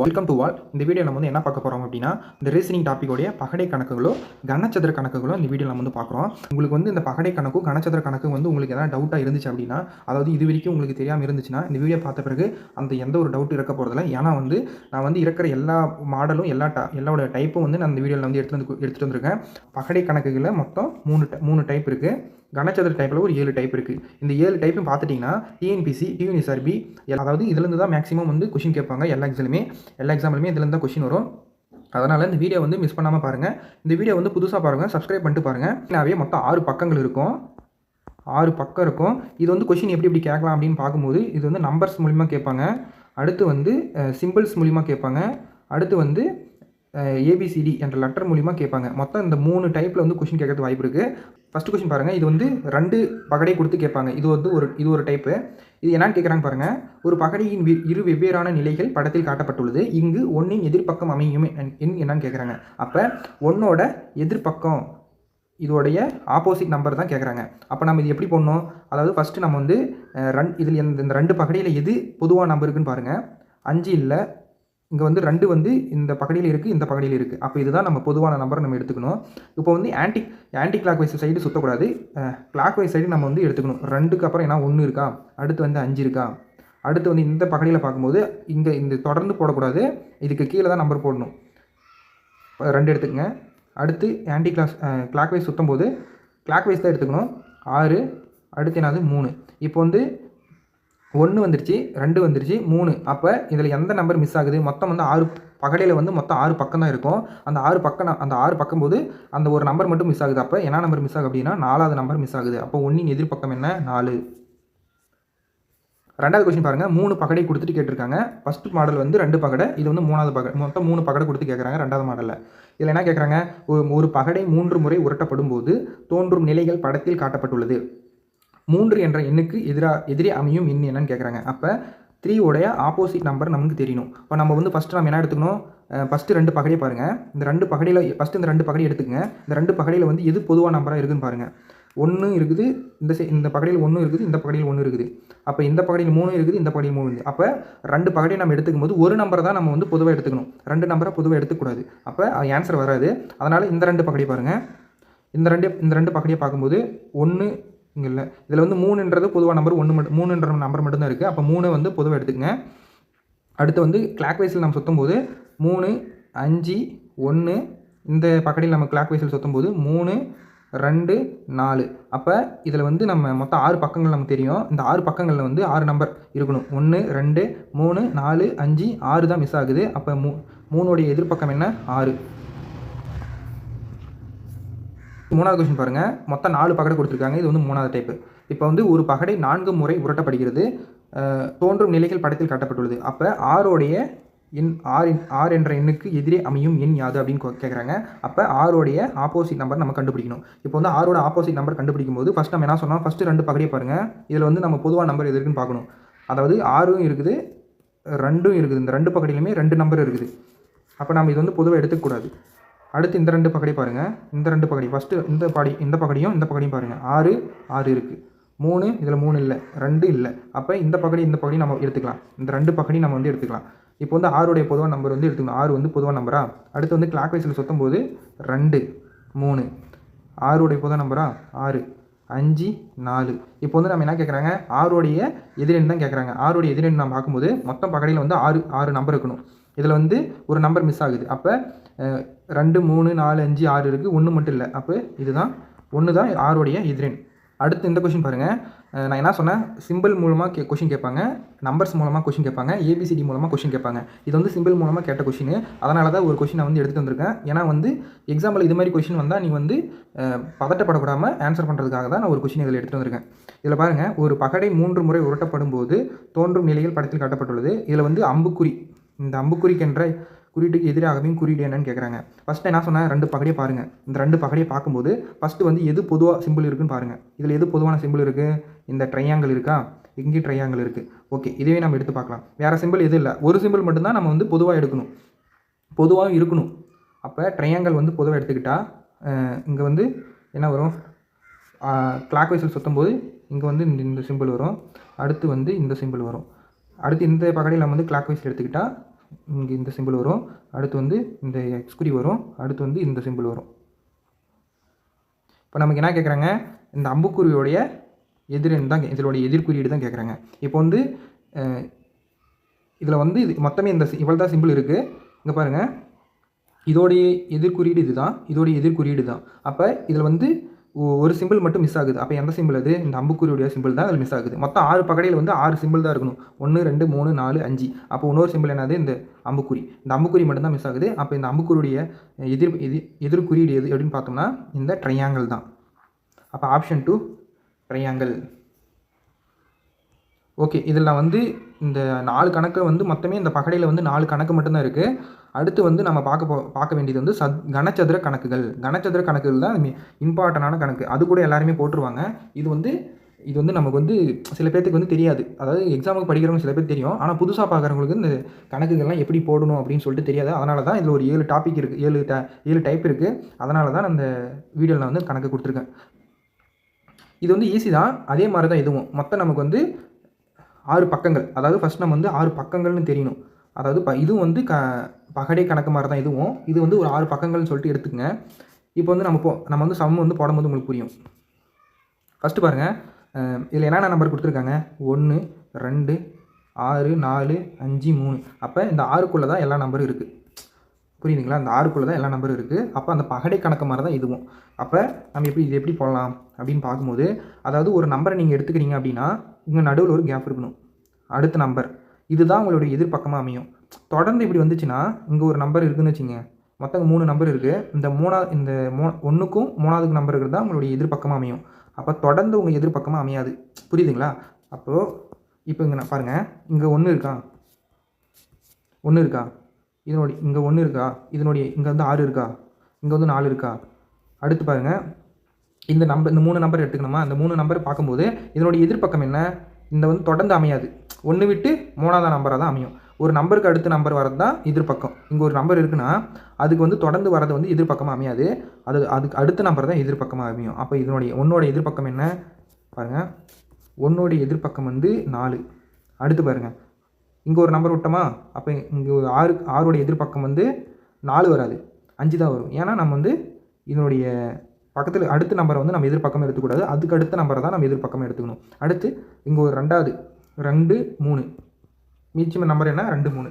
Welcome to வால் இந்த video நம்ம வந்து என்ன பார்க்க போகிறோம் அப்படின்னா இந்த ரீசனிங் டாப்பிக்கோடைய பகடை கணக்குகளோ கனச்சதுர கணக்குகளோ இந்த வீடியோ நம்ம வந்து பார்க்குறோம். உங்களுக்கு வந்து இந்த பகடை கணக்கும் கனச்சதுர கணக்கு வந்து உங்களுக்கு எதாவது டவுட்டாக இருந்துச்சு அப்படின்னா அதாவது இது வரைக்கும் உங்களுக்கு தெரியாமல் இருந்துச்சுன்னா இந்த வீடியோ பார்த்த பிறகு அந்த எந்த ஒரு டவுட் இருக்க போகிறதில்ல ஏன்னா வந்து நான் வந்து இருக்கிற எல்லா மாடலும் எல்லா டா எல்லாவோட டைப்பும் வந்து நான் இந்த வீடியோவில் வந்து எடுத்து வந்து எடுத்துகிட்டு வந்திருக்கேன். பகடை கணக்குகளில் மொத்தம் மூணு மூணு டைப் இருக்குது கனச்சதுர டைப்பில் ஒரு ஏழு டைப் இருக்குது இந்த ஏழு டைப்பும் பார்த்துட்டிங்கன்னா டிஎன்பிசி டியூனிஎஸ்ஆர்பி அதாவது இதுலேருந்து தான் மேக்ஸிமம் வந்து கொஷின் கேட்பாங்க எல்லா எக்ஸாம்லையுமே எல்லா எக்ஸாம்லையுமே இதுலேருந்து தான் கொஷின் வரும். அதனால் இந்த வீடியோ வந்து மிஸ் பண்ணாமல் பாருங்கள் இந்த வீடியோ வந்து புதுசாக பாருங்கள் சப்ஸ்கிரைப் பண்ணிட்டு பாருங்கள் நாவே மொத்தம் ஆறு பக்கங்கள் இருக்கும். ஆறு பக்கம் இருக்கும். இது வந்து கொஷின் எப்படி எப்படி கேட்கலாம் அப்படின்னு பார்க்கும்போது இது வந்து நம்பர்ஸ் மூலிமா கேட்பாங்க. அடுத்து வந்து சிம்பிள்ஸ் மூலிமா கேட்பாங்க. அடுத்து வந்து ஏபிசிடி என்ற லெட்டர் மூலிமா கேட்பாங்க. மொத்தம் இந்த மூணு டைப்பில் வந்து கொஷின் கேட்கறது வாய்ப்பு இருக்குது ஃபஸ்ட்டு கொஷின் பாருங்கள் இது வந்து ரெண்டு பகடை கொடுத்து கேட்பாங்க. இது வந்து ஒரு இது ஒரு டைப்பு இது என்னன்னு கேட்குறாங்க பாருங்கள் ஒரு பகடையின் வி- இரு வெவ்வேறான நிலைகள் படத்தில் காட்டப்பட்டுள்ளது. இங்கு ஒன்றின் எதிர்ப்பக்கம் அமையும் என் என்னன்னு கேட்குறாங்க. அப்போ ஒன்னோட எதிர்ப்பக்கம் இதோடைய ஆப்போசிட் நம்பர் தான் கேட்குறாங்க. அப்போ நம்ம இது எப்படி பண்ணோம் அதாவது ஃபஸ்ட்டு நம்ம வந்து ரன் இதில் இந்த இந்த ரெண்டு பகடையில் எது பொதுவான நம்பர் இருக்குன்னு பாருங்கள் அஞ்சு இல்லை இங்கே வந்து ரெண்டு வந்து இந்த பகுதியில் இருக்குது இந்த பகுதியில் இருக்குது அப்போ இதுதான் நம்ம பொதுவான நம்பரை நம்ம எடுத்துக்கணும். இப்போ வந்து anti anti clockwise side சுற்றக்கூடாது கிளாக் வைஸ் சைடு நம்ம வந்து எடுத்துக்கணும். ரெண்டுக்கு அப்புறம் ஏன்னா ஒன்று இருக்கா? அடுத்து வந்து அஞ்சு இருக்கா? அடுத்து வந்து இந்த பகுதியில் பார்க்கும்போது இங்கே இந்த தொடர்ந்து போடக்கூடாது. இதுக்கு கீழே தான் நம்பர் போடணும். ரெண்டு எடுத்துக்கங்க. அடுத்து ஆன்டி கிளாஸ் கிளாக் வைஸ் சுற்றும் போது கிளாக் வைஸ் தான் எடுத்துக்கணும். ஆறு அடுத்து என்னது? மூணு. இப்போ வந்து ஒன்று வந்துருச்சு ரெண்டு வந்துருச்சு மூணு. அப்போ இதில் எந்த நம்பர் மிஸ் ஆகுது? மொத்தம் வந்து ஆறு பகடையில் வந்து மொத்தம் ஆறு பக்கம் தான் இருக்கும். அந்த ஆறு பக்கம் அந்த ஆறு பக்கம் போது அந்த ஒரு நம்பர் மட்டும் மிஸ் ஆகுது. அப்போ என்ன நம்பர் மிஸ் ஆகுது அப்படின்னா நாலாவது நம்பர் மிஸ் ஆகுது. அப்போ ஒன்றின் எதிர்பக்கம் என்ன? நாலு. ரெண்டாவது கொஸ்டின் பாருங்கள் மூணு பகடை கொடுத்துட்டு கேட்டிருக்காங்க. ஃபஸ்ட்டு மாடல் வந்து ரெண்டு பகடை இது வந்து மூணாவது பகடை மொத்தம் மூணு பகடை கொடுத்து கேட்குறாங்க ரெண்டாவது மாடலில் இதில் என்ன கேட்குறாங்க? ஒரு ஒரு பகடை மூன்று முறை உரட்டப்படும் போது தோன்றும் நிலைகள் படத்தில் காட்டப்பட்டுள்ளது. மூன்று என்ற எண்ணுக்கு எதிராக எதிரே அமையும் எண் என்னன்னு கேட்குறாங்க அப்போ த்ரீ உடைய ஆப்போசிட் நம்பர் நமக்கு தெரியணும். இப்போ நம்ம வந்து ஃபஸ்ட்டு நம்ம என்ன எடுத்துக்கணும்? ஃபஸ்ட்டு ரெண்டு பகடியை பாருங்கள் இந்த ரெண்டு பகடியில் ஃபஸ்ட்டு இந்த ரெண்டு பகடையை எடுத்துக்கங்க. இந்த ரெண்டு பகடியில் வந்து எது பொதுவான நம்பராக இருக்குதுன்னு பாருங்கள் ஒன்று இருக்குது இந்த சை- இந்த பகடியில் ஒன்று இருக்குது இந்த பகடியில் ஒன்று இருக்குது. அப்போ இந்த பகடியில் மூணு இருக்குது இந்த பகடியில் மூணு இருக்குது. அப்போ ரெண்டு பகடியை நம்ம எடுத்துக்கும் போது ஒரு நம்பரை தான் நம்ம வந்து பொதுவாக எடுத்துக்கணும். ரெண்டு நம்பரை பொதுவாக எடுத்துக்கூடாது அப்போ ஆன்சர் வராது. அதனால் இந்த ரெண்டு பகடியை பாருங்கள் இந்த ரெண்டு இந்த ரெண்டு பகடியை பார்க்கும்போது ஒன்று இங்கே இல்லை. இதில் வந்து மூணுன்றது பொதுவாக நம்பர் ஒன்று மட்டும் மூணுன்ற நம்பர் மட்டும்தான் இருக்குது அப்போ மூணு வந்து பொதுவாக எடுத்துக்கங்க. அடுத்து வந்து கிளாக் வைஸில் நம்ம சுற்றும் போது மூணு அஞ்சு ஒன்று இந்த பக்கடியில் நம்ம கிளாக் வைஸில் சுற்றும் போது மூணு ரெண்டு நாலு. அப்போ இதில் வந்து நம்ம மொத்தம் ஆறு பக்கங்கள் நமக்கு தெரியும். இந்த ஆறு பக்கங்களில் வந்து ஆறு நம்பர் இருக்கணும். ஒன்று ரெண்டு மூணு நாலு அஞ்சு ஆறு தான் மிஸ் ஆகுது. அப்போ மூ மூணுடைய எதிர்பக்கம் என்ன? ஆறு. மூணாவது கொஸ்டின் பாருங்கள் மொத்தம் நாலு பகடை கொடுத்துருக்காங்க. இது வந்து மூணாவது டைப்பு இப்போ வந்து ஒரு பகடை நான்கு முறை உரட்டப்படுகிறது. தோன்றும் நிலைகள் படத்தில் காட்டப்பட்டுள்ளது. அப்போ ஆரோடைய எண் ஆர் எண் ஆர் என்ற எண்ணுக்கு எதிரே அமையும் எண் யாது அப்படின்னு கேட்குறாங்க அப்போ ஆரோடைய ஆப்போசிட் நம்பர் நம்ம கண்டுபிடிக்கணும். இப்போ வந்து ஆரோட ஆப்போசிட் நம்பர் கண்டுபிடிக்கும் போது ஃபஸ்ட் நம்ம என்ன சொன்னால் ஃபஸ்ட்டு ரெண்டு பகடையை பாருங்கள் இதில் வந்து நம்ம பொதுவாக நம்பர் எது இருக்குன்னு பார்க்கணும். அதாவது ஆறும் இருக்குது ரெண்டும் இருக்குது. இந்த ரெண்டு பகடியிலுமே ரெண்டு நம்பர் இருக்குது. அப்போ நம்ம இது வந்து பொதுவாக எடுத்துக்கக்கூடாது அடுத்து இந்த ரெண்டு பகடி பாருங்கள் இந்த ரெண்டு பகடி ஃபஸ்ட்டு இந்த படி இந்த பகடியும் இந்த பகடியும் பாருங்கள் ஆறு ஆறு இருக்குது மூணு இதில் மூணு இல்லை. ரெண்டு இல்லை. அப்போ இந்த பகடி இந்த பகடி நம்ம எடுத்துக்கலாம். இந்த ரெண்டு பகடி நம்ம வந்து எடுத்துக்கலாம். இப்போ வந்து ஆறுடைய பொதுவான நம்பர் வந்து எடுத்துக்கணும். ஆறு வந்து பொதுவான நம்பரா அடுத்து வந்து கிளாக் வைஸில் சுற்றும் போது ரெண்டு மூணு. ஆறுடைய பொதுவாக நம்பரா ஆறு. அஞ்சு நாலு. இப்போ வந்து நம்ம என்ன கேட்குறாங்க ஆறுடைய எதிரெண் தான் கேட்குறாங்க ஆறுடைய எதிரெண் நம்ம பார்க்கும்போது மொத்தம் பகடியில் வந்து ஆறு ஆறு நம்பர் இருக்கணும். இதில் வந்து ஒரு நம்பர் மிஸ் ஆகுது. அப்போ ரெண்டு மூணு நாலு அஞ்சு ஆறு இருக்குது ஒன்று மட்டும் இல்லை. அப்போ இதுதான் ஒன்று தான் ஆறுடைய எதிரின் அடுத்து இந்த கொஷின் பாருங்கள் நான் என்ன சொன்னேன்? சிம்பிள் மூலமாக கே கொஷின் கேட்பாங்க. நம்பர்ஸ் மூலமாக கொஷின் கேட்பாங்க. ஏபிசிடி மூலமாக கொஷின் கேட்பாங்க. இது வந்து சிம்பிள் மூலமாக கேட்ட கொஷின் அதனால தான் ஒரு கொஷின் நான் வந்து எடுத்துகிட்டு வந்திருக்கேன். ஏன்னா வந்து எக்ஸாம்பிள் இது மாதிரி கொஷின் வந்தால் நீ வந்து பதட்டப்படக்கூடாமல் ஆன்சர் பண்ணுறதுக்காக தான் நான் ஒரு கொஷின் இதில் எடுத்து வந்திருக்கேன். இதில் பாருங்கள் ஒரு பகடை மூன்று முறை உருட்டப்படும் போது தோன்றும் நிலையில் படத்தில் காட்டப்பட்டுள்ளது. இதில் வந்து அம்புக்குறி. இந்த அம்புக்குறிக்கின்ற குறியீட்டுக்கு எதிராகவும் குறியீடு என்னன்னு கேட்குறாங்க ஃபஸ்ட்டு என்ன சொன்னேன் ரெண்டு பகடியை பாருங்கள் இந்த ரெண்டு பகடியை பார்க்கும்போது ஃபஸ்ட்டு வந்து எது பொதுவாக சிம்பிள் இருக்குன்னு பாருங்கள் இதில் எது பொதுவான சிம்பிள் இருக்குது இந்த ட்ரையாங்கிள் இருக்கா? இங்கே ட்ரையாங்கிள் இருக்குது ஓகே இதுவே நம்ம எடுத்து பார்க்கலாம். வேறு சிம்பிள் எதுவும் இல்லை. ஒரு சிம்பிள் மட்டும்தான் நம்ம வந்து பொதுவாக எடுக்கணும். பொதுவாக இருக்கணும். அப்போ ட்ரையாங்கிள் வந்து பொதுவாக எடுத்துக்கிட்டால் இங்கே வந்து என்ன வரும்? கிளாக் வைஸில் சுற்றும் போது இங்கே வந்து இந்த இந்த சிம்பிள் வரும். அடுத்து வந்து இந்த சிம்பிள் வரும். அடுத்து இந்த பகடையில் நம்ம வந்து கிளாக் வைஸ் எடுத்துக்கிட்டால் இங்கே இந்த சிம்பிள் வரும். அடுத்து வந்து இந்த எக்ஸ்குறி வரும். அடுத்து வந்து இந்த சிம்பிள் வரும். இப்போ நமக்கு என்ன கேட்குறாங்க இந்த அம்புக்குருவியோடைய எதிரெண் தான் இதனுடைய எதிர்குறியீடு தான் கேட்குறாங்க இப்போ வந்து இதில் வந்து இது மொத்தமே இந்த இவ்வளோ தான் சிம்பிள் இருக்குது இங்கே பாருங்கள் இதோடைய எதிர்குறியீடு இதுதான். இதோடைய எதிர்குறியீடு தான். அப்போ இதில் வந்து ஒரு சிம்பிள் மட்டும் மிஸ் ஆகுது. அப்போ எந்த சிம்பிள் அது? இந்த அம்புக்குறியுடைய சிம்பிள் தான் அதில் மிஸ் ஆகுது. மொத்தம் ஆறு பகடையில் வந்து ஆறு சிம்பிள் தான் இருக்கணும். ஒன்று ரெண்டு மூணு நாலு அஞ்சு. அப்போ இன்னொரு சிம்பிள் என்னது? இந்த அம்புக்குறி. இந்த அம்புக்குறி மட்டும்தான் மிஸ் ஆகுது. அப்போ இந்த அம்புக்குறியுடைய எதிர் எதிர் எதிர்குறியீடு எது எப்படின்னு பார்த்தோம்னா இந்த ட்ரையாங்கிள் தான். அப்போ ஆப்ஷன் டூ ட்ரையாங்கிள் ஓகே இதில் வந்து இந்த நாலு கணக்கு வந்து மொத்தமே இந்த பகடையில் வந்து நாலு கணக்கு மட்டும்தான் இருக்குது அடுத்து வந்து நம்ம பார்க்க போ பார்க்க வேண்டியது வந்து சத் கனச்சதுர கணக்குகள். கனச்சதுர கணக்குகள் தான் இம்பார்ட்டண்டான கணக்கு. அது கூட எல்லாருமே போட்டுருவாங்க. இது வந்து இது வந்து நமக்கு வந்து சில பேர்த்துக்கு வந்து தெரியாது. அதாவது எக்ஸாமுக்கு படிக்கிறவங்க சில பேர் தெரியும். ஆனால் புதுசாக பார்க்குறவங்களுக்கு இந்த கணக்குகள்லாம் எப்படி போடணும் அப்படின்னு சொல்லிட்டு தெரியாது. அதனால தான் இதில் ஒரு ஏழு டாபிக் இருக்குது ஏழு ட ஏழு டைப் இருக்குது அதனால தான் அந்த வீடியோவில் நான் வந்து கணக்கு கொடுத்துருக்கேன். இது வந்து ஈஸி தான். அதே மாதிரி தான் இதுவும். மொத்தம் நமக்கு வந்து ஆறு பக்கங்கள். அதாவது ஃபஸ்ட் நம்ம வந்து ஆறு பக்கங்கள்னு தெரியணும். அதாவது ப இதுவும் வந்து க பகடை கணக்கு மாதிரி தான் இதுவும். இது வந்து ஒரு ஆறு பக்கங்கள்னு சொல்லிட்டு எடுத்துக்கங்க. இப்போ வந்து நம்ம போ நம்ம வந்து சம் வந்து போடும்போது உங்களுக்கு புரியும். ஃபஸ்ட்டு பாருங்கள் இதில் என்னென்ன நம்பர் கொடுத்துருக்காங்க? ஒன்று ரெண்டு ஆறு நாலு அஞ்சு மூணு. அப்போ இந்த ஆறுக்குள்ளே தான் எல்லா நம்பரும் இருக்குது புரியுதுங்களா? அந்த ஆறுக்குள்ளே தான் எல்லா நம்பரும் இருக்குது அப்போ அந்த பகடை கணக்கு மாதிரி தான் இதுவும். அப்போ நம்ம எப்படி இது எப்படி போடலாம் அப்படின்னு பார்க்கும்போது அதாவது ஒரு நம்பரை நீங்கள் எடுத்துக்கிறீங்க அப்படின்னா இங்கே நடுவில் ஒரு கேப் இருக்கணும். அடுத்த நம்பர் இதுதான் உங்களுடைய எதிர்பக்கமாக அமையும். தொடர்ந்து இப்படி வந்துச்சுன்னா இங்கே ஒரு நம்பர் இருக்குன்னு வச்சுங்க. மொத்தம் மூணு நம்பர் இருக்குது இந்த மூணா இந்த மூ ஒன்றுக்கும் மூணாவதுக்கு நம்பர் இருக்கிறது தான் உங்களுடைய எதிர்பக்கமாக அமையும். அப்போ தொடர்ந்து உங்கள் எதிர்பக்கமாக அமையாது. புரியுதுங்களா? அப்போது இப்போ இங்கே நான் பாருங்கள் இங்கே ஒன்று இருக்கா? ஒன்று இருக்கா? இதனுடைய இங்கே ஒன்று இருக்கா? இதனுடைய இங்கே வந்து ஆறு இருக்கா? இங்கே வந்து நாலு இருக்கா? அடுத்து பாருங்கள் இந்த நம்பர் இந்த மூணு நம்பர் எடுத்துக்கணுமா? அந்த மூணு நம்பர் பார்க்கும்போது இதனுடைய எதிர்ப்பக்கம் என்ன? இந்த வந்து தொடர்ந்து அமையாது. ஒன்று விட்டு மூணாவது நம்பராக தான் அமையும். ஒரு நம்பருக்கு அடுத்த நம்பர் வரது தான் எதிர்பக்கம். இங்கே ஒரு நம்பர் இருக்குன்னா அதுக்கு வந்து தொடர்ந்து வரது வந்து எதிர்பக்கமாக அமையாது. அது அதுக்கு அடுத்த நம்பர் தான் எதிர்பக்கமாக அமையும். அப்போ இதனுடைய ஒன்னோட எதிர்பக்கம் என்ன? பாருங்கள் ஒன்னோட எதிர்பக்கம் வந்து நாலு. அடுத்து பாருங்கள் இங்கே ஒரு நம்பர் விட்டோமா? அப்போ இங்கே ஒரு ஆறு ஆறோடைய எதிர்பக்கம் வந்து நாலு வராது. அஞ்சு தான் வரும். ஏன்னா நம்ம வந்து இதனுடைய பக்கத்தில் அடுத்த நம்பரை வந்து நம்ம எதிர்ப்பக்கம் எடுத்துக்கூடாது. அதுக்கு அடுத்த நம்பரை தான் நம்ம எதிர்ப்பக்கம் எடுத்துக்கணும். அடுத்து இங்கே ஒரு ரெண்டாவது. ரெண்டு மூணு. மீச்சம் நம்பர் என்ன? ரெண்டு மூணு.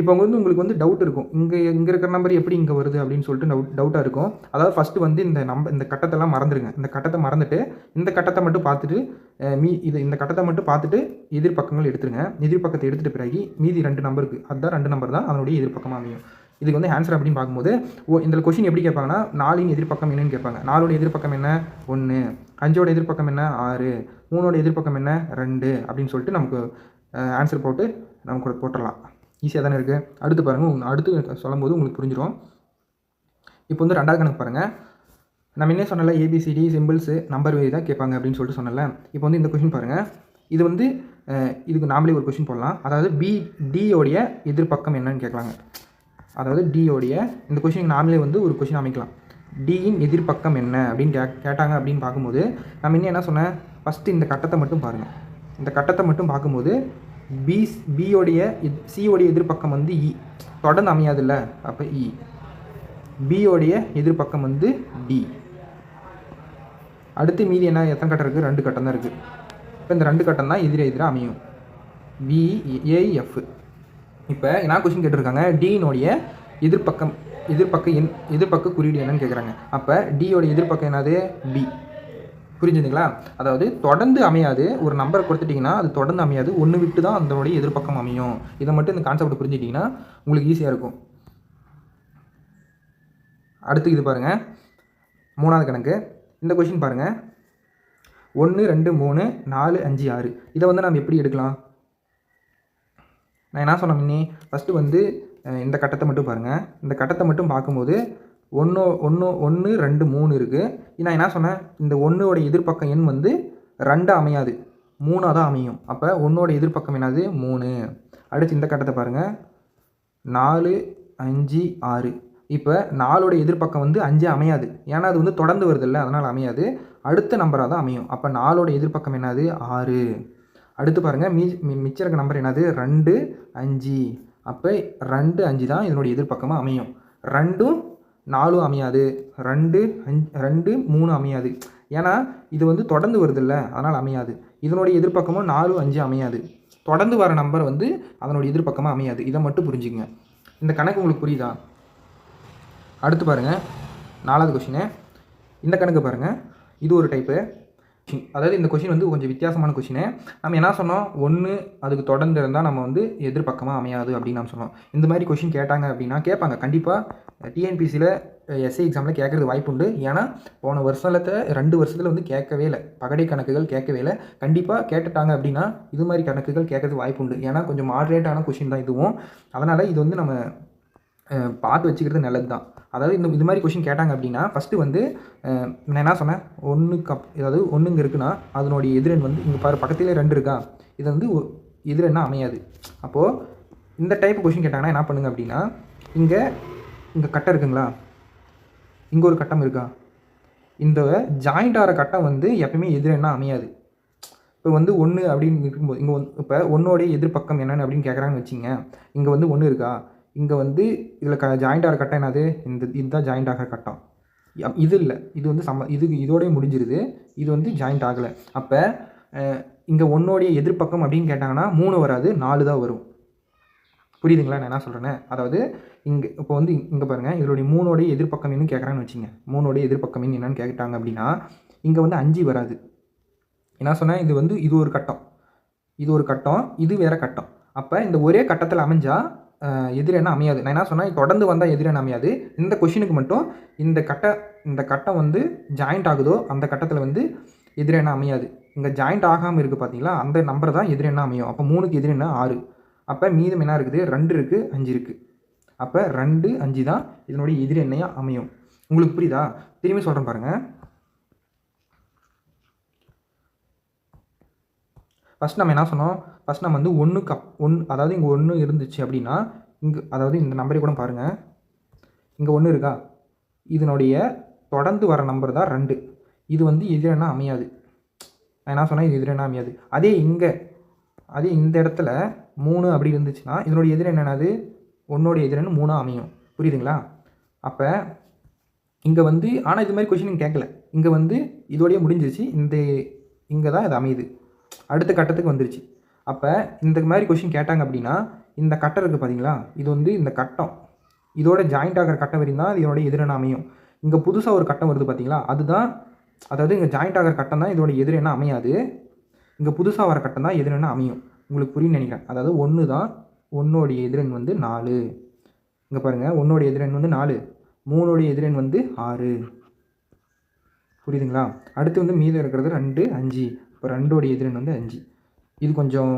இப்போ வந்து உங்களுக்கு வந்து டவுட் இருக்கும். இங்கே இங்கே இருக்கிற நம்பர் எப்படி இங்கே வருது அப்படின்னு சொல்லிட்டு டவுட் டவுட்டாக இருக்கும். அதாவது ஃபஸ்ட்டு வந்து இந்த நம்பர் இந்த கட்டத்தெல்லாம் மறந்துடுங்க இந்த கட்டத்தை மறந்துட்டு இந்த கட்டத்தை மட்டும் பார்த்துட்டு மீ இது இந்த கட்டத்தை மட்டும் பார்த்துட்டு எதிர்ப்பக்கங்கள் எடுத்துருங்க. எதிர்பக்கத்தை எடுத்துகிட்ட பிறகு மீதி ரெண்டு நம்பருக்கு அதுதான் ரெண்டு நம்பர் தான் அதனுடைய எதிர்பக்கமாக அமையும். இதுக்கு வந்து ஆன்சர் அப்படின்னு பார்க்கும்போது ஓ இந்த கொஷின் எப்படி கேட்பாங்கன்னா நாலின் எதிர்ப்பக்கம் என்னன்னு கேட்பாங்க. நாலோட எதிர்ப்பக்கம் என்ன? ஒன்று அஞ்சோட எதிர்ப்பக்கம் என்ன? ஆறு. மூணோட எதிர்ப்பக்கம் என்ன? ரெண்டு அப்படின்னு சொல்லிட்டு நமக்கு ஆன்சர் போட்டு நமக்கு போட்டுடலாம். ஈஸியாக தானே இருக்குது அடுத்து பாருங்கள் அடுத்து சொல்லும்போது உங்களுக்கு புரிஞ்சிடும் இப்போ வந்து ரெண்டாவது கணக்கு பாருங்கள் நம்ம என்ன சொன்னல ஏபிசிடி சிம்பிள்ஸு நம்பர் வேறு தான் கேட்பாங்க அப்படின்னு சொல்லிட்டு சொன்னல இப்போ வந்து இந்த கொஷின் பாருங்கள் இது வந்து இதுக்கு நாமளே ஒரு கொஷின் போடலாம். அதாவது பி டியோடைய எதிர்ப்பக்கம் என்னன்னு கேட்கலாங்க. அதாவது டியோடைய இந்த கொஷின் நாமளே வந்து ஒரு கொஷின் அமைக்கலாம். டியின் எதிர்ப்பக்கம் என்ன அப்படின்னு கே கேட்டாங்க அப்படின்னு பார்க்கும்போது நம்ம இன்னும் என்ன சொன்னேன்? ஃபஸ்ட்டு இந்த கட்டத்தை மட்டும் பாருங்கள் இந்த கட்டத்தை மட்டும் பார்க்கும்போது பி பியோடைய சியோடைய எதிர்ப்பக்கம் வந்து இ தொடர்ந்து அமையாதுல்ல? அப்போ இ e. பியோடைய எதிர்ப்பக்கம் வந்து டி அடுத்து மீதி என்ன? எத்தனை கட்டம் இருக்குது ரெண்டு கட்டம் தான் இருக்குது இப்போ இந்த ரெண்டு கட்டம் தான் எதிர எதிராக அமையும். பிஏஎஃப் இப்போ என்ன கொஷின் கேட்டிருக்காங்க? டீனுடைய எதிர்ப்பக்கம் எதிர்ப்பக்க என் எதிர்ப்பக்க குறியீடு என்னன்னு கேட்குறாங்க அப்போ டியோட எதிர்ப்பக்கம் என்னது? பி புரிஞ்சுதுங்களா? அதாவது தொடர்ந்து அமையாது ஒரு நம்பர் கொடுத்துட்டிங்கன்னா அது தொடர்ந்து அமையாது ஒன்று விட்டு தான் அதனுடைய எதிர்ப்பக்கம் அமையும். இதை மட்டும் இந்த கான்செப்ட் புரிஞ்சுட்டிங்கன்னா உங்களுக்கு ஈஸியாக இருக்கும். அடுத்து இது பாருங்கள் மூணாவது கணக்கு. இந்த கொஷின் பாருங்கள் ஒன்று ரெண்டு மூணு நாலு அஞ்சு ஆறு. இதை வந்து நம்ம எப்படி எடுக்கலாம்? நான் என்ன சொன்ன முன்னே? ஃபஸ்ட்டு வந்து இந்த கட்டத்தை மட்டும் பாருங்கள் இந்த கட்டத்தை மட்டும் பார்க்கும்போது ஒன்று ஒன்று ஒன்று ரெண்டு மூணு இருக்குது நான் என்ன சொன்னேன்? இந்த ஒன்றோட எதிர்ப்பக்கம் எண் வந்து ரெண்டு அமையாது. மூணாக தான் அமையும். அப்போ ஒன்றோட எதிர்ப்பக்கம் என்னது? மூணு. அடுத்து இந்த கட்டத்தை பாருங்கள் நாலு அஞ்சு ஆறு. இப்போ நாலோட எதிர்ப்பக்கம் வந்து அஞ்சு அமையாது. ஏன்னா அது வந்து தொடர்ந்து வருதில்ல அதனால் அமையாது. அடுத்த நம்பராக தான் அமையும். அப்போ நாலோட எதிர்ப்பக்கம் என்னது? ஆறு. அடுத்து பாருங்கள் மீ மி- மிச்சம் இருக்க நம்பர் என்னது? ரெண்டு அஞ்சு. அப்போ ரெண்டு அஞ்சு தான் இதனுடைய எதிர்பக்கமாக அமையும். ரெண்டும் நாலும் அமையாது. ரெண்டு அஞ்சு ரெண்டு மூணு அமையாது. ஏன்னா இது வந்து தொடர்ந்து வருதில்ல அதனால் அமையாது. இதனுடைய எதிர்பக்கமும் நாலு அஞ்சு அமையாது. தொடர்ந்து வர நம்பர் வந்து அதனுடைய எதிர்பக்கமாக அமையாது. இதை மட்டும் புரிஞ்சுங்க இந்த கணக்கு உங்களுக்கு புரியுதா? அடுத்து பாருங்கள் நாலாவது கொஷினு இந்த கணக்கு பாருங்கள் இது ஒரு டைப்பு அதாவது இந்த கொஷின் வந்து கொஞ்சம் வித்தியாசமான கொஷினு நம்ம என்ன சொன்னோம்? ஒன்று அதுக்கு தொடர்ந்து இருந்தால் நம்ம வந்து எதிர்பக்கமாக அமையாது அப்படின்னு நம்ம சொன்னோம். இந்த மாதிரி கொஷின் கேட்டாங்க அப்படின்னா கேட்பாங்க. கண்டிப்பாக டிஎன்பிசியில் எஸ்ஐ எக்ஸாமில் கேட்குறது வாய்ப்பு உண்டு. ஏன்னா போன வருஷத்தில் ரெண்டு வருஷத்தில் வந்து கேட்கவே இல்லை. பகடை கணக்குகள் கேட்கவே இல்லை. கண்டிப்பாக கேட்டுட்டாங்க அப்படின்னா இது மாதிரி கணக்குகள் கேட்கறது வாய்ப்பு உண்டு. ஏன்னா கொஞ்சம் மாட்ரேட்டான கொஷின் தான் இதுவும். அதனால் இது வந்து நம்ம பார்த்து வச்சுக்கிறது நல்லது தான் அதாவது இந்த இது மாதிரி கொஷின் கேட்டாங்க அப்படின்னா ஃபஸ்ட்டு வந்து நான் என்ன சொன்னேன்? ஒன்று கப் அதாவது ஒன்றுங்க இருக்குன்னா அதனுடைய எதிரன் வந்து இங்கே பாரு பக்கத்திலே ரெண்டு இருக்கா? இது வந்து ஒ- எதிரென்னா அமையாது. அப்போது இந்த டைப் கொஷின் கேட்டாங்கன்னா என்ன பண்ணுங்க அப்படின்னா இங்கே இங்கே கட்டம் இருக்குங்களா? இங்கே ஒரு கட்டம் இருக்கா? இந்த ஜாயிண்ட் ஆகிற கட்டம் வந்து எப்பயுமே எதிரென்னா அமையாது. இப்போ வந்து ஒன்று அப்படின்னு இருக்கும்போது இங்கே வந்து இப்போ ஒன்றோடைய எதிர்பக்கம் என்னென்னு அப்படின்னு கேட்குறாங்கன்னு வச்சிங்க இங்கே வந்து ஒன்று இருக்கா? இங்கே வந்து இதில் க ஜாயிண்ட் ஆகிற கட்டம் என்னது? இந்த இதுதான் ஜாயிண்ட் ஆகிற கட்டம். இது இல்லை. இது வந்து சம இது இதோடய முடிஞ்சிருது. இது வந்து ஜாயிண்ட் ஆகலை. அப்போ இங்கே ஒன்னோடைய எதிர்பக்கம் அப்படின்னு கேட்டாங்கன்னா மூணு வராது நாலு தான் வரும். புரியுதுங்களா? நான் என்ன சொல்கிறேன்னு அதாவது இங்கே இப்போ வந்து இங்கே பாருங்கள் இதோடைய மூணோடைய எதிர்பக்கம் என்ன கேட்குறான்னு வச்சுங்க. மூணோடைய எதிர்பக்கம் என்னன்னு கேட்டாங்க அப்படின்னா இங்கே வந்து அஞ்சு வராது. என்ன சொன்னேன்? இது வந்து இது ஒரு கட்டம். இது ஒரு கட்டம். இது வேறு கட்டம். அப்போ இந்த ஒரே கட்டத்தில் அமைஞ்சால் அஹ், அமையாது. நான் என்ன சொன்னேன்? தொடர்ந்து வந்தால் எதிரெண்ண அமையாது. இந்த கொஷினுக்கு மட்டும் இந்த கட்ட இந்த கட்டம் வந்து ஜாயிண்ட் ஆகுதோ அந்த கட்டத்தில் வந்து எதிரெண்ண அமையாது. இங்கே ஜாயிண்ட் ஆகாமல் இருக்குது பார்த்தீங்களா அந்த நம்பர் தான் எதிரெண்ண அமையும். அப்போ மூணுக்கு எதிரெண்ண ஆறு. அப்போ மீதம் என்ன இருக்குது? ரெண்டு இருக்குது அஞ்சு இருக்குது அப்போ ரெண்டு அஞ்சு தான் இதனுடைய எதிரெண்ணையாக அமையும். உங்களுக்கு புரியுதா? திரும்பி சொல்கிறேன் பாருங்கள் ஃபஸ்ட் நம்ம என்ன சொன்னோம்? ஃபஸ்ட் நம்ம வந்து ஒன்று கப் ஒன் அதாவது இங்கே ஒன்று இருந்துச்சு அப்படின்னா இங்கே அதாவது இந்த நம்பரை கூட பாருங்கள் இங்கே ஒன்று இருக்கா? இதனுடைய தொடர்ந்து வர நம்பர் தான் ரெண்டு. இது வந்து எதிரெனா அமையாது. நான் என்ன சொன்னேன்? இது எதிரெனா அமையாது. அதே இங்கே அதே இந்த இடத்துல மூணு அப்படி இருந்துச்சுன்னா இதனுடைய எதிர் என்னது? ஒன்னோடைய எதிரெண்ணு மூணாக அமையும். புரியுதுங்களா? அப்போ இங்கே வந்து ஆனால் இது மாதிரி கொஷின் கேட்கல இங்கே வந்து இதோடய முடிஞ்சிச்சு இந்த இங்கே தான் இது அமையுது. அடுத்த கட்டத்துக்கு வந்துருச்சு. அப்போ இந்த மாதிரி கொஷின் கேட்டாங்க அப்படின்னா இந்த கட்டம் இருக்குது பார்த்தீங்களா இது வந்து இந்த கட்டம். இதோட ஜாயிண்ட் ஆகிற கட்டம் வரையும் தான் இதோட எதிரென அமையும். இங்கே புதுசாக ஒரு கட்டம் வருது பார்த்தீங்களா அதுதான் அதாவது இங்கே ஜாயிண்ட் ஆகிற கட்டம் தான் இதோட எதிரென அமையாது. இங்கே புதுசாக வர கட்டம் தான் எதிரென அமையும். உங்களுக்கு புரியும்னு நினைக்கிறேன். அதாவது ஒன்று தான் ஒன்னோடைய எதிரெண் வந்து நாலு. இங்கே பாருங்கள் ஒன்னோடைய எதிரெண் வந்து நாலு. மூணோடைய எதிரெண் வந்து ஆறு. புரியுதுங்களா? அடுத்து வந்து மீதம் இருக்கிறது ரெண்டு அஞ்சு. இப்போ ரெண்டோடைய எதிரெண் வந்து அஞ்சு. இது கொஞ்சம்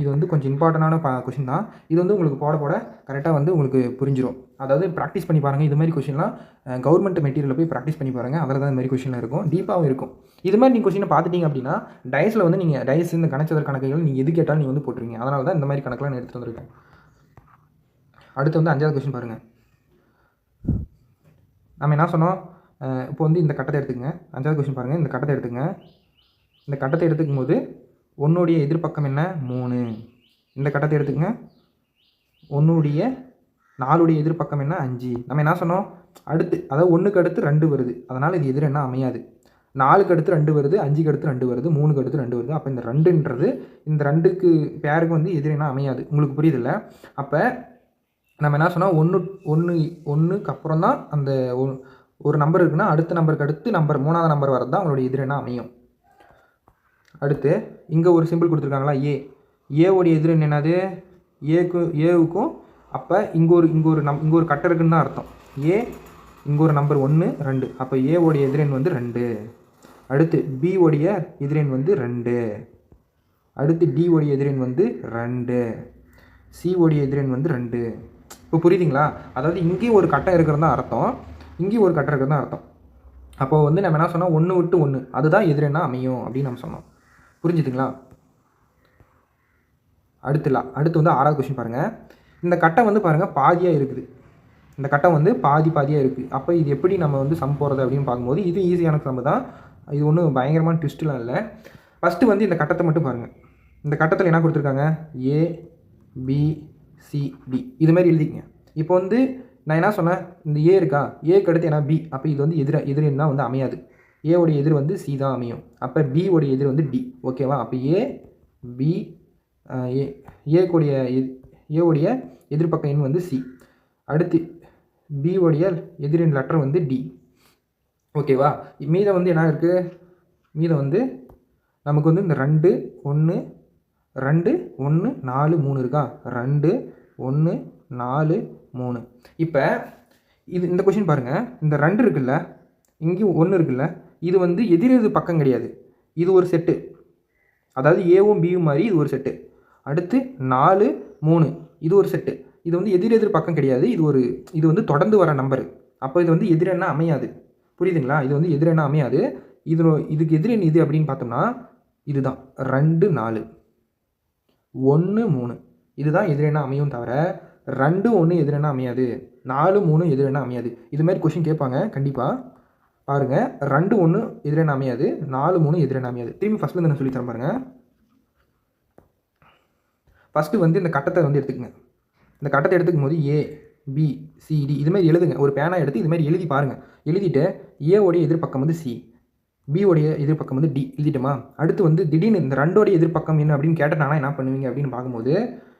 இது வந்து கொஞ்சம் இம்பார்ட்டண்டான பா கொஷின் தான். இது வந்து உங்களுக்கு போட போட கரெக்டாக வந்து உங்களுக்கு புரிஞ்சிடும் அதாவது ப்ராக்டிஸ் பண்ணி பாருங்கள் இது மாதிரி கொஷின்லாம் கவர்மெண்ட் மெட்டீரியலில் போய் ப்ராக்டிஸ் பண்ணி பாருங்கள் அதில் தான் இந்த மாதிரி கொஷின்லாம் இருக்கும். டீப்பாகவும் இருக்கும். இது மாதிரி நீங்கள் கொஷினை பார்த்துட்டீங்க அப்படின்னா டைஸில் வந்து நீங்கள் டைஸ் இந்த கணச்சதர் கணக்குகள் நீங்கள் எது கேட்டாலும் நீங்கள் வந்து போட்டுருவீங்க. அதனால தான் இந்த மாதிரி கணக்கெலாம் நான் எடுத்துகிட்டு வந்திருக்கேன். அடுத்து வந்து அஞ்சாவது கொஷின் பாருங்கள் நம்ம என்ன சொன்னோம்? இப்போ வந்து இந்த கட்டத்தை எடுத்துக்கங்க. அஞ்சாவது கொஷின் பாருங்கள் இந்த கட்டத்தை எடுத்துங்க இந்த கட்டத்தை எடுத்துக்கும் போது ஒன்றுடைய எதிர்பக்கம் என்ன? மூணு. இந்த கட்டத்தை எடுத்துக்கங்க. ஒன்றுடைய நாலுடைய எதிர்பக்கம் என்ன? அஞ்சு. நம்ம என்ன சொன்னோம்? அடுத்து அதாவது ஒன்றுக்கு அடுத்து ரெண்டு வருது. அதனால் இது எதிர் என்ன அமையாது. நாலுக்கு அடுத்து ரெண்டு வருது அஞ்சுக்கு அடுத்து ரெண்டு வருது மூணுக்கு அடுத்து ரெண்டு வருது. அப்போ இந்த ரெண்டுன்றது இந்த ரெண்டுக்கு பேருக்கு வந்து எதிர் என்ன அமையாது. உங்களுக்கு புரியுதில்ல? அப்போ நம்ம என்ன சொன்னோம்? ஒன்று ஒன்று ஒன்றுக்கு அப்புறம் தான் அந்த ஒ- ஒரு நம்பர் இருக்குன்னா அடுத்த நம்பருக்கு அடுத்து நம்பர் மூணாவது நம்பர் வரது தான் அவங்களுடைய எதிர் என்ன அமையும். அடுத்து இங்கே ஒரு சிம்பிள் கொடுத்துருக்காங்களா ஏ ஏவோடைய எதிர் என்னது? ஏக்கு ஏவுக்கும் அப்போ இங்கே ஒரு இங்கே ஒரு நம் இங்கே ஒரு கட்டை இருக்குன்னு தான் அர்த்தம். ஏ இங்கே ஒரு நம்பர் ஒன்று ரெண்டு. அப்போ ஏவோடைய எதிரெண் வந்து ரெண்டு. அடுத்து பி உடைய எதிரெண் வந்து ரெண்டு. அடுத்து டி உடைய எதிரெண் வந்து ரெண்டு. சி உடைய எதிரெண் வந்து ரெண்டு. இப்போ புரியுதுங்களா? அதாவது இங்கேயும் ஒரு கட்டம் இருக்கிறது தான் அர்த்தம். இங்கேயும் ஒரு கட்டம் இருக்கிறது தான் அர்த்தம். அப்போ வந்து நம்ம என்ன சொன்னோம்? ஒன்று விட்டு ஒன்று அதுதான் எதிரென்னா அமையும் அப்படின்னு நம்ம சொன்னோம். புரிஞ்சுதுங்களா? அடுத்துல அடுத்து வந்து ஆறாவது கொஷின் பாருங்கள் இந்த கட்டம் வந்து பாருங்கள் பாதியாக இருக்குது. இந்த கட்டம் வந்து பாதி பாதியாக இருக்குது அப்போ இது எப்படி நம்ம வந்து சம் போகிறது அப்படின்னு பார்க்கும்போது இது ஈஸியான சம் தான். இது ஒன்றும் பயங்கரமான ட்விஸ்ட்லாம் இல்லை. ஃபஸ்ட்டு வந்து இந்த கட்டத்தை மட்டும் பாருங்கள் இந்த கட்டத்தில் என்ன கொடுத்துருக்காங்க? ஏ பி சி டி இது மாதிரி எழுதிக்கங்க. இப்போ வந்து நான் என்ன சொன்னேன்? இந்த ஏ இருக்கா? ஏக்கு அடுத்து என்ன? பி அப்போ இது வந்து எதிர எதிரின்னா வந்து அமையாது. ஏவுடைய எதிர் வந்து சி தான் அமையும். அப்போ பி உடைய எதிர் வந்து டி ஓகேவா அப்போ ஏ பி ஏ ஏக்குடைய எ ஏவுடைய எதிர்பக்க எண் வந்து சி அடுத்து பி உடைய எதிரின் லெட்டர் வந்து டி ஓகேவா மீதம் வந்து என்ன இருக்குது மீதம் வந்து நமக்கு வந்து இந்த ரெண்டு ஒன்று ரெண்டு ஒன்று நாலு மூணு இருக்கா? ரெண்டு ஒன்று நாலு மூணு. இப்போ இது இந்த கொஷின் பாருங்கள் இந்த ரெண்டு இருக்குல்ல இங்கேயும் ஒன்று இருக்குல்ல இது வந்து எதிரெது பக்கம் கிடையாது. இது ஒரு செட்டு அதாவது ஏவும் பியும் மாதிரி இது ஒரு செட்டு அடுத்து நாலு மூணு. இது ஒரு செட்டு இது வந்து எதிர் எதிர் பக்கம் கிடையாது. இது ஒரு இது வந்து தொடர்ந்து வர நம்பர் அப்போ இது வந்து எதிரெண்ணா அமையாது. புரியுதுங்களா? இது வந்து எதிரெண்ணா அமையாது. இது இதுக்கு எதிரெண் இது அப்படின்னு பார்த்தோம்னா இதுதான். ரெண்டு நாலு. ஒன்று மூணு. இதுதான் எதிரெண்ணா அமையும் தவிர ரெண்டு ஒன்று எதிரெண்ணா அமையாது. நாலு மூணு எதிரெண்ணா அமையாது. இது மாதிரி கொஷின் கேட்பாங்க. கண்டிப்பாக பாருங்கள் ரெண்டு ஒன்று எதிரே அமையாது நாலு மூணு எதிரே அமையாது திரும்பி ஃபஸ்ட்லேருந்து நான் சொல்லித்தரேன் பாருங்கள் ஃபஸ்ட்டு வந்து இந்த கட்டத்தை வந்து எடுத்துக்கங்க. இந்த கட்டத்தை எடுத்துக்கும் போது ஏ பி சிடி இது மாதிரி எழுதுங்க. ஒரு பேனா எடுத்து இது மாதிரி எழுதி பாருங்கள் எழுதிட்டு ஏவோடைய எதிர்பக்கம் வந்து சி பிஓடைய எதிர்பக்கம் வந்து டி எழுதிட்டோமா? அடுத்து வந்து திடீர்னு இந்த ரெண்டோடைய எதிர்பக்கம் என்ன அப்படின்னு கேட்டாங்கன்னா என்ன பண்ணுவீங்க அப்படின்னு பார்க்கும்போது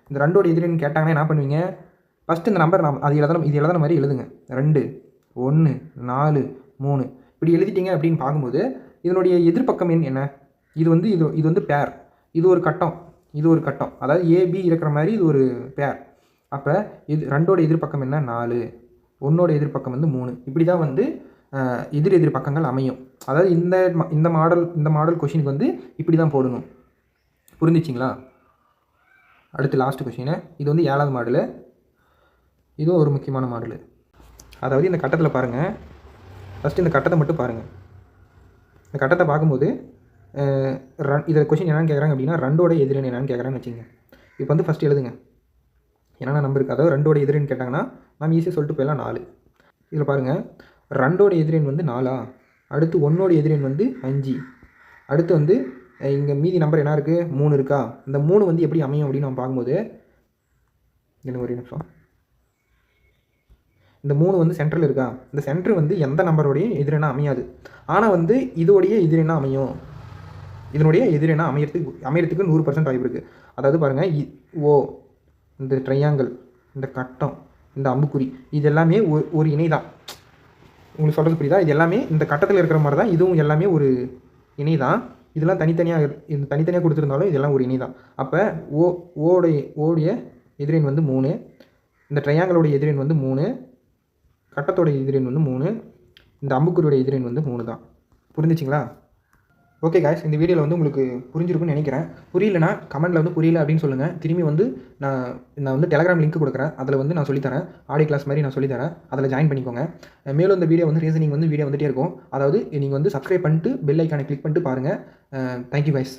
இந்த ரெண்டோட எதிரின்னு கேட்டாங்கன்னா என்ன பண்ணுவீங்க? ஃபஸ்ட்டு இந்த நம்பர் நாம் அது எழுதணும் இது எழுதுன மாதிரி எழுதுங்க. ரெண்டு ஒன்று நாலு மூணு. இப்படி எழுதிட்டீங்க அப்படின்னு பார்க்கும்போது இதனுடைய எதிர்பக்கம் எண் என்ன? இது வந்து இது இது வந்து பேர் இது ஒரு கட்டம். இது ஒரு கட்டம். அதாவது ஏபி இருக்கிற மாதிரி இது ஒரு பேர் அப்போ இது ரெண்டோட எதிர்பக்கம் என்ன? நாலு. ஒன்னோட எதிர்பக்கம் வந்து மூணு. இப்படி தான் வந்து எதிர் எதிர் பக்கங்கள் அமையும். அதாவது இந்த இந்த மாடல் இந்த மாடல் கொஷினுக்கு வந்து இப்படி தான் போடணும். புரிஞ்சிச்சிங்களா? அடுத்து லாஸ்ட் கொஷினு இது வந்து ஏழாவது மாடலு இதுவும் ஒரு முக்கியமான மாடலு அதாவது இந்த கட்டத்தில் பாருங்கள் ஃபஸ்ட்டு இந்த கட்டத்தை மட்டும் பாருங்கள் இந்த கட்டத்தை பார்க்கும்போது ரன் இதில் கொஷின் என்னென்னு கேட்குறாங்க அப்படின்னா ரெண்டோட எதிரன் என்னென்னு கேட்குறான்னு வச்சுங்க இப்போ வந்து ஃபஸ்ட் எழுதுங்க. என்னென்ன நம்பர் இருக்குது அதாவது ரெண்டோட எதிரின்னு கேட்டாங்கன்னா நம்ம ஈஸியாக சொல்லிட்டு போயிடலாம் நாலு. இதில் பாருங்கள் ரெண்டோட எதிரின் வந்து நாலா. அடுத்து ஒன்னோட எதிரின் வந்து அஞ்சு. அடுத்து வந்து இங்கே மீதி நம்பர் என்ன இருக்குது மூணு இருக்கா? இந்த மூணு வந்து எப்படி அமையும் அப்படின்னு நம்ம பார்க்கும்போது என்ன ஒரு நிமிஷம். இந்த மூணு வந்து சென்டரில் இருக்கா? இந்த சென்டர் வந்து எந்த நம்பரோடையும் எதிரெனா அமையாது. ஆனால் வந்து இதோடைய எதிரெனா அமையும். இதனுடைய எதிரெனா அமையறதுக்கு அமையறதுக்கு நூறு பர்சன்ட் வாய்ப்பு இருக்குது அதாவது பாருங்கள் இ ஓ இந்த ட்ரையாங்கிள் இந்த கட்டம் இந்த அம்புக்குறி இது எல்லாமே ஒரு ஒரு இணை தான் உங்களுக்கு சொல்கிறது புரியுதா? இது எல்லாமே இந்த கட்டத்தில் இருக்கிற மாதிரி தான் இதுவும் எல்லாமே ஒரு இணை தான் இதெல்லாம் தனித்தனியாக இந்த தனித்தனியாக கொடுத்துருந்தாலும் இதெல்லாம் ஒரு இணை தான் அப்போ ஓ ஓடைய ஓடைய எதிரின் வந்து மூணு இந்த ட்ரையாங்கிளோடைய எதிரின் வந்து மூணு கட்டத்தோட எதிரின் வந்து மூணு இந்த அம்புக்குறியோட எதிரின் வந்து மூணு தான். புரிஞ்சிச்சிங்களா? ஓகே காய்ஸ் இந்த வீடியோவில் வந்து உங்களுக்கு புரிஞ்சிருக்கும்னு நினைக்கிறேன். புரியலனா கமெண்ட்டில் வந்து புரியல அப்படின்னு சொல்லுங்கள் திரும்பி வந்து நான் நான் வந்து டெலகிராம் லிங்க் கொடுக்குறேன். அதில் வந்து நான் சொல்லித்தரேன். ஆடியோ கிளாஸ் மாதிரி நான் சொல்லித்தரேன். அதில் ஜாயின் பண்ணிக்கோங்க. மேலும் இந்த வீடியோ வந்து ரீசனிங் வந்து வீடியோ வந்துட்டே இருக்கும். அதாவது நீங்கள் வந்து சப்ஸ்கிரைப் பண்ணிட்டு பெல் ஐக்கானை கிளிக் பண்ணிட்டு பாருங்கள் தேங்க்யூ காய்ஸ்